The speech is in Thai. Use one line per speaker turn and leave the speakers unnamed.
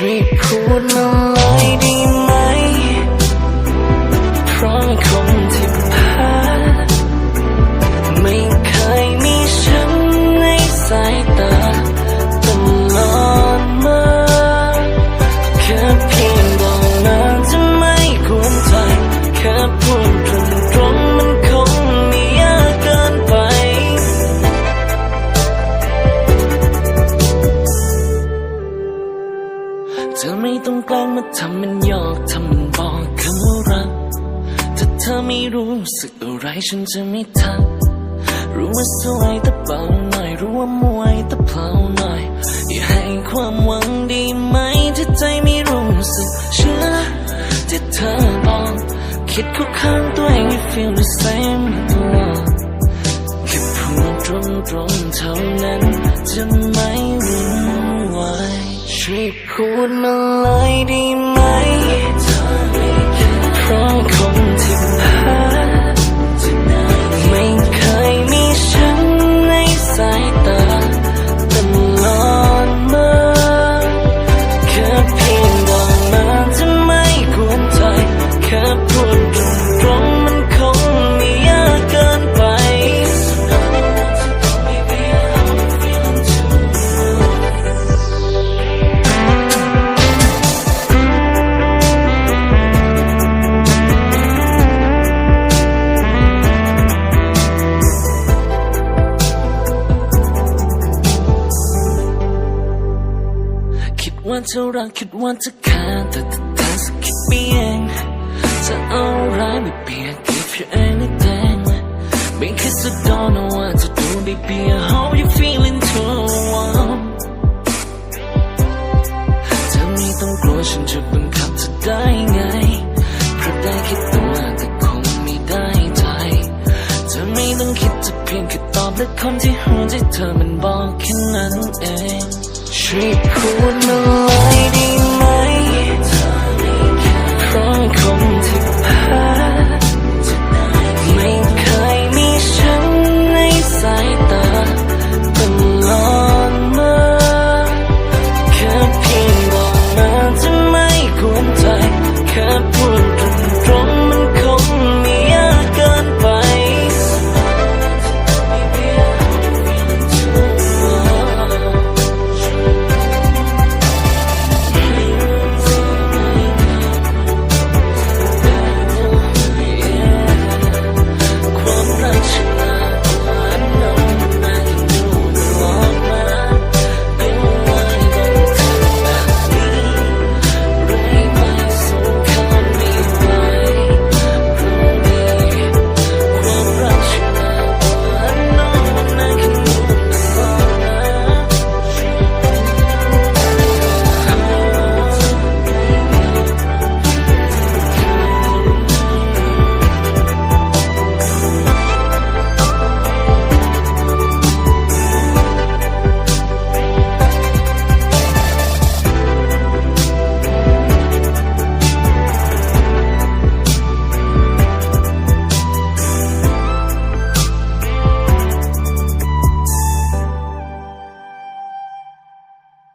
ช่วย ต้องแกล้งมาทำมันหยอกทำมันบอกคำว่ารักถ้าเธอไม่รู้สึกอะไรฉันจะไม่ทักรู้ว่าสวยแต่เบาหน่อย รู้ว่ามวยแต่เพลาหน่อย อย่าให้ความหวังดีไหมถ้าใจไม่รู้สึกเชื่อที่เธอบอกคิดเข้าข้างตัวเอง you feel the same ดมาเลยได้ไหมเพราะ คิดว่ารักคิดว่าจะฆ่าแต่เธอสักคิดไปเองจะเอาร้ายไม่เปียก give you anything ไม่คิดจะโดนว่าจะดูได้เปีย how you feeling too warm เธอไม่ต้องกลัวฉันจะบังคับเธอได้ไงเพราะได้คิดตัวแต่คงไม่ได้ใจเธอไม่ต้องคิดจะเพียงแค่ตอบและคนที่หัวใจเธอมันบอกแค่นั้นเอง ช่วยพู